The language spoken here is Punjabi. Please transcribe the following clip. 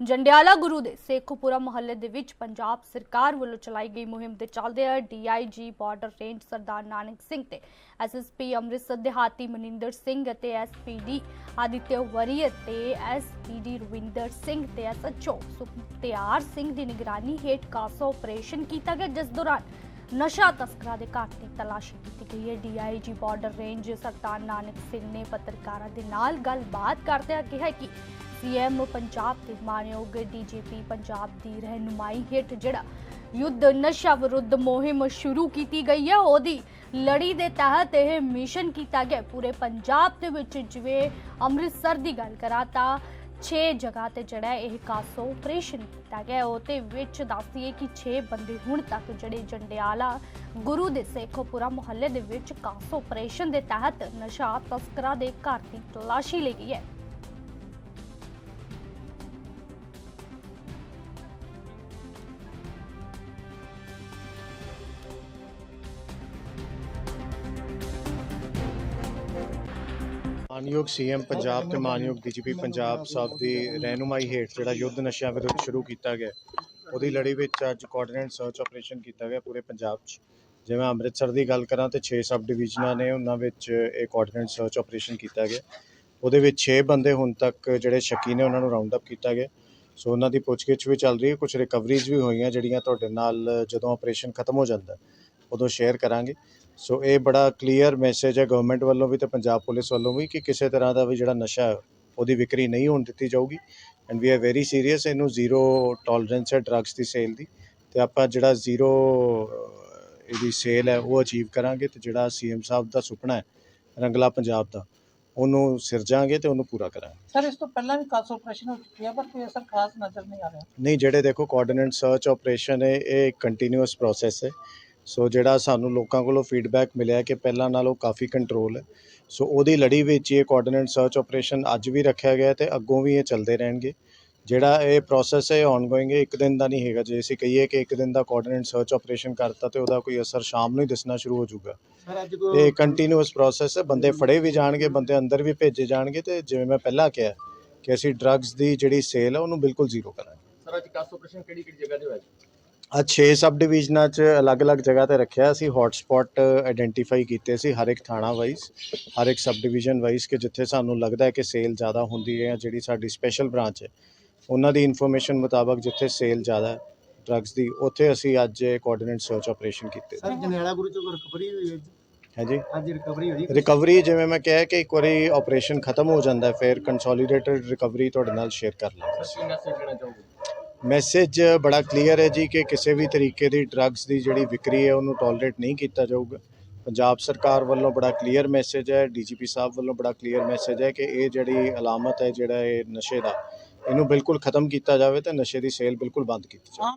ਜੰਡਿਆਲਾ ਗੁਰੂ ਦੇ ਸੇਖੋਪੁਰਾ ਮੁਹੱਲੇ ਦੇ ਵਿੱਚ ਪੰਜਾਬ ਸਰਕਾਰ ਵੱਲੋਂ ਚਲਾਈ ਗਈ ਮੁਹਿੰਮ ਦੇ ਚੱਲਦੇ ਆ DIG border range Sardar Nanak Singh ਤੇ। ਐਸਐਸਪੀ ਅੰਮ੍ਰਿਤਸਰ ਦਿਹਾਤੀ ਮਨਿੰਦਰ ਸਿੰਘ ਅਤੇ ਐਸਪੀਡੀ ਆਦਿਤਿਆ ਵਰੀ ਅਤੇ ਐਸਪੀਡੀ ਰਵਿੰਦਰ ਸਿੰਘ ਤੇ ਐਸਐਚਓ ਸੁਖਤਿਆਰ ਸਿੰਘ ਦੀ ਨਿਗਰਾਨੀ ਹੇਠ ਕਾਸਾ ਆਪਰੇਸ਼ਨ ਕੀਤਾ ਗਿਆ, ਜਿਸ ਦੌਰਾਨ ਨਸ਼ਾ ਤਸਕਰਾਂ ਦੇ ਘਰ ਦੀ ਤਲਾਸ਼ੀ ਕੀਤੀ ਗਈ ਹੈ। DIG border range, Sardar Nanak Singh ਨੇ ਪੱਤਰਕਾਰਾਂ ਦੇ ਨਾਲ ਗੱਲਬਾਤ ਕਰਦਿਆਂ ਕਿਹਾ ਕਿ ਸੀਐਮ ਪੰਜਾਬ ਦੇ ਮਾਨਯੋਗ ਡੀਜੀਪੀ ਪੰਜਾਬ ਦੀ ਰਹਿਨੁਮਾਈ ਹੇਠ ਜਿਹੜਾ ਯੁੱਧ ਨਸ਼ਾ ਵਿਰੁੱਧ ਮੁਹਿੰਮ ਸ਼ੁਰੂ ਕੀਤੀ ਗਈ ਹੈ, ਉਹਦੀ ਲੜੀ ਦੇ ਤਹਿਤ ਇਹ ਮਿਸ਼ਨ ਕੀਤਾ ਗਿਆ ਪੂਰੇ ਪੰਜਾਬ ਦੇ ਵਿੱਚ ਜਿਵੇਂ ਅੰਮ੍ਰਿਤਸਰ ਦੀ ਗੱਲ ਕਰਾਂ ਤਾਂ 6 ਜਗ੍ਹਾ ਤੇ ਜਿਹੜਾ ਇਹ ਕਾਸੋ ਆਪਰੇਸ਼ਨ ਕੀਤਾ ਗਿਆ ਹੈ। ਉਹਦੇ ਵਿੱਚ ਦੱਸਦੀਏ ਕਿ 6 ਬੰਦੇ ਹੁਣ ਤੱਕ ਜਿਹੜੇ ਜੰਡਿਆਲਾ ਗੁਰੂ ਦੇ ਸੇਖੋਪੁਰਾ ਮੁਹੱਲੇ ਦੇ ਵਿੱਚ ਕਾਸੋ ਆਪਰੇਸ਼ਨ ਦੇ ਤਹਿਤ ਨਸ਼ਾ ਤਸਕਰਾਂ ਦੇ ਘਰ ਦੀ ਤਲਾਸ਼ੀ ਲਈ ਗਈ ਹੈ ਮਾਨਯੋਗ ਸੀਐਮ ਪੰਜਾਬ ਤੇ ਮਾਨਯੋਗ ਡੀਜੀਪੀ ਪੰਜਾਬ ਸਾਹਿਬ ਦੀ ਰਹਿਨੁਮਾਈ ਹੇਠ ਜਿਹੜਾ ਯੁੱਧ ਨਸ਼ਿਆਂ ਵਿਰੁੱਧ ਸ਼ੁਰੂ ਕੀਤਾ ਗਿਆ, ਉਹਦੀ ਲੜੀ ਵਿੱਚ ਅੱਜ ਕੋਆਰਡੀਨੇਟ ਸਰਚ ਆਪਰੇਸ਼ਨ ਕੀਤਾ ਗਿਆ ਪੂਰੇ ਪੰਜਾਬ 'ਚ। ਜਿਵੇਂ ਅੰਮ੍ਰਿਤਸਰ ਦੀ ਗੱਲ ਕਰਾਂ ਤੇ 6 ਸਬ ਡਿਵੀਜ਼ਨਾਂ ਨੇ ਉਹਨਾਂ ਵਿੱਚ ਇਹ ਕੋਆਰਡੀਨੇਟ ਸਰਚ ਆਪਰੇਸ਼ਨ ਕੀਤਾ ਗਿਆ। ਉਹਦੇ ਵਿੱਚ 6 ਬੰਦੇ ਹੁਣ ਤੱਕ ਜਿਹੜੇ ਸ਼ੱਕੀ ਨੇ ਉਹਨਾਂ ਨੂੰ ਰਾਉਂਡ ਅਪ ਕੀਤਾ ਗਿਆ। ਸੋ ਉਹਨਾਂ ਦੀ ਪੁੱਛਗਿੱਛ ਵੀ ਚੱਲ ਰਹੀ ਹੈ ਕੁਝ ਰਿਕਵਰੀਜ਼ ਵੀ ਹੋਈਆਂ ਜਿਹੜੀਆਂ ਤੁਹਾਡੇ ਨਾਲ ਜਦੋਂ ਆਪਰੇਸ਼ਨ ਖਤਮ ਹੋ ਜਾਂਦਾ। ਉਦੋਂ ਸ਼ੇਅਰ ਕਰਾਂਗੇ। ਸੋ ਇਹ ਬੜਾ ਕਲੀਅਰ ਮੈਸੇਜ ਹੈ ਗਵਰਨਮੈਂਟ ਵੱਲੋਂ ਵੀ ਤੇ ਪੰਜਾਬ ਪੁਲਿਸ ਵੱਲੋਂ ਵੀ ਕਿ ਕਿਸੇ ਤਰ੍ਹਾਂ ਦਾ ਵੀ ਜਿਹੜਾ ਨਸ਼ਾ ਹੈ ਉਹਦੀ ਵਿਕਰੀ ਨਹੀਂ ਹੋਣ ਦਿੱਤੀ ਜਾਊਗੀ। And we are very serious ਇਹਨੂੰ ਜ਼ੀਰੋ ਟੋਲਰੈਂਸ ਹੈ ਡਰੱਗਸ ਦੀ ਸੇਲ ਦੀ। ਤੇ ਆਪਾਂ ਜਿਹੜਾ ਜ਼ੀਰੋ ਇਹਦੀ ਸੇਲ ਹੈ ਉਹ ਅਚੀਵ ਕਰਾਂਗੇ ਤੇ ਜਿਹੜਾ ਸੀਐਮ ਸਾਹਿਬ ਦਾ ਸੁਪਨਾ ਹੈ ਰੰਗਲਾ ਪੰਜਾਬ ਦਾ ਉਹਨੂੰ ਸਿਰਜਾਂਗੇ ਤੇ ਉਹਨੂੰ ਪੂਰਾ ਕਰਾਂਗੇ। ਸਰ ਇਸ ਤੋਂ ਪਹਿਲਾਂ ਵੀ ਕਾਸ ਆਪਰੇਸ਼ਨ ਹੋ ਚੁੱਕੀ ਹੈ ਪਰ ਕੋਈ ਅਸਰ ਖਾਸ ਨਜ਼ਰ ਨਹੀਂ ਆ ਰਿਹਾ। ਨਹੀਂ ਜਿਹੜੇ ਦੇਖੋ ਕੋਆਰਡੀਨੇਟ ਸਰਚ ਆਪਰੇਸ਼ਨ ਹੈ ਇਹ ਕੰਟੀਨਿਊਸ ਪ੍ਰੋਸੈਸ ਹੈ। ਸੋ ਜਿਹੜਾ ਸਾਨੂੰ ਲੋਕਾਂ ਕੋਲੋਂ ਫੀਡਬੈਕ ਮਿਲਿਆ ਕਿ ਪਹਿਲਾਂ ਨਾਲੋਂ ਕਾਫੀ ਕੰਟਰੋਲ ਹੈ। ਸੋ ਉਹਦੀ ਲੜੀ ਵਿੱਚ ਇਹ ਕੋਆਰਡੀਨੇਟ ਸਰਚ ਆਪਰੇਸ਼ਨ ਅੱਜ ਵੀ ਰੱਖਿਆ ਗਿਆ ਤੇ ਅੱਗੋਂ ਵੀ ਇਹ ਚੱਲਦੇ ਰਹਿਣਗੇ। ਜਿਹੜਾ ਇਹ ਪ੍ਰੋਸੈਸ ਹੈ ਆਨਗੋਇੰਗ ਹੈ ਇੱਕ ਦਿਨ ਦਾ ਨਹੀਂ ਹੈਗਾ। ਜੇ ਅਸੀਂ ਕਹੀਏ ਕਿ ਇੱਕ ਦਿਨ ਦਾ ਕੋਆਰਡੀਨੇਟ ਸਰਚ ਆਪਰੇਸ਼ਨ ਕਰਤਾ ਤੇ ਉਹਦਾ ਕੋਈ ਅਸਰ ਸ਼ਾਮ ਨੂੰ ਹੀ ਦਿਸਣਾ ਸ਼ੁਰੂ ਹੋ ਜਾਊਗਾ। ਇਹ ਕੰਟੀਨਿਊਸ ਪ੍ਰੋਸੈਸ ਹੈ। ਬੰਦੇ ਫੜੇ ਵੀ ਜਾਣਗੇ ਬੰਦੇ ਅੰਦਰ ਵੀ ਭੇਜੇ ਜਾਣਗੇ ਤੇ ਜਿਵੇਂ ਮੈਂ ਪਹਿਲਾਂ ਕਿਹਾ ਕਿ ਅਸੀਂ ਡਰੱਗਸ ਦੀ ਜਿਹੜੀ ਸੇਲ ਹੈ ਉਹਨੂੰ ਬਿਲਕੁਲ ਜ਼ੀਰੋ ਕਰਾਂਗੇ। ਸਰ ਅੱਜ ਕਾਸ ਆਪਰੇਸ਼ਨ ਕਿਹੜੀ ਕਿਹੜੀ ਜਗ੍ਹਾ ਤੇ ਹੋਇਆ ਅੱਜ 6 ਸਬ ਡਿਵੀਜ਼ਨਾਂ 'ਚ ਅਲੱਗ-ਅਲੱਗ ਜਗ੍ਹਾ ਤੇ ਰੱਖਿਆ ਅਸੀਂ ਹੌਟ ਸਪੌਟ ਆਇਡੈਂਟੀਫਾਈ ਕੀਤੇ ਸੀ ਹਰ ਇੱਕ ਥਾਣਾ ਵਾਈਜ਼ ਹਰ ਇੱਕ ਸਬ ਡਿਵੀਜ਼ਨ ਵਾਈਜ਼ ਕਿ ਜਿੱਥੇ ਸਾਨੂੰ ਲੱਗਦਾ ਹੈ ਕਿ ਸੇਲ ਜ਼ਿਆਦਾ ਹੁੰਦੀ ਹੈ ਜਾਂ ਜਿਹੜੀ ਸਾਡੀ ਸਪੈਸ਼ਲ ਬ੍ਰਾਂਚ ਹੈ ਉਹਨਾਂ ਦੀ ਇਨਫੋਰਮੇਸ਼ਨ ਮੁਤਾਬਕ ਜਿੱਥੇ ਸੇਲ ਜ਼ਿਆਦਾ ਹੈ ਡਰੱਗਸ ਦੀ ਉੱਥੇ ਅਸੀਂ ਅੱਜ ਕੋਆਰਡੀਨੇਟ ਸਰਚ ਆਪਰੇਸ਼ਨ ਕੀਤੇ। ਸਰ ਜਨੇੜਾ ਗੁਰੂ ਚੋਂ ਰਿਕਵਰੀ ਹੋਈ ਹੈ ਹੈ ਜੀ ਅੱਜ ਰਿਕਵਰੀ ਹੋਈ ਰਿਕਵਰੀ ਜਿਵੇਂ ਮੈਂ ਕਿਹਾ ਕਿ ਇੱਕ ਵਾਰੀ ਆਪਰੇਸ਼ਨ ਖਤਮ ਹੋ ਜਾਂਦਾ ਹੈ ਫਿਰ ਕੰਸੋਲੀਡੇਟਡ ਰਿਕਵਰੀ ਤੁਹਾਡੇ ਨਾਲ ਸ਼ੇਅਰ ਕਰ ਲਾਂਗੇ। ਸਰ ਕੀ ਮੈਸੇਜ ਦੇਣਾ ਚਾਹੋਗੇ? ਮੈਸੇਜ ਬੜਾ ਕਲੀਅਰ ਹੈ ਜੀ ਕਿ ਕਿਸੇ ਵੀ ਤਰੀਕੇ ਦੀ ਡਰੱਗਸ ਦੀ ਜਿਹੜੀ ਵਿਕਰੀ ਹੈ, ਉਹਨੂੰ ਟੋਲਰੇਟ ਨਹੀਂ ਕੀਤਾ ਜਾਊਗਾ। ਪੰਜਾਬ ਸਰਕਾਰ ਵੱਲੋਂ ਬੜਾ ਕਲੀਅਰ ਮੈਸੇਜ ਹੈ ਡੀਜੀਪੀ ਸਾਹਿਬ ਵੱਲੋਂ ਬੜਾ ਕਲੀਅਰ ਮੈਸੇਜ ਹੈ ਕਿ ਇਹ ਜਿਹੜੀ ਅਲਾਮਤ ਹੈ, ਜਿਹੜਾ ਇਹ ਨਸ਼ੇ ਦਾ, ਇਹਨੂੰ ਬਿਲਕੁਲ ਖਤਮ ਕੀਤਾ ਜਾਵੇ ਤੇ ਨਸ਼ੇ ਦੀ ਸੇਲ ਬਿਲਕੁਲ ਬੰਦ ਕੀਤੀ ਜਾਵੇ।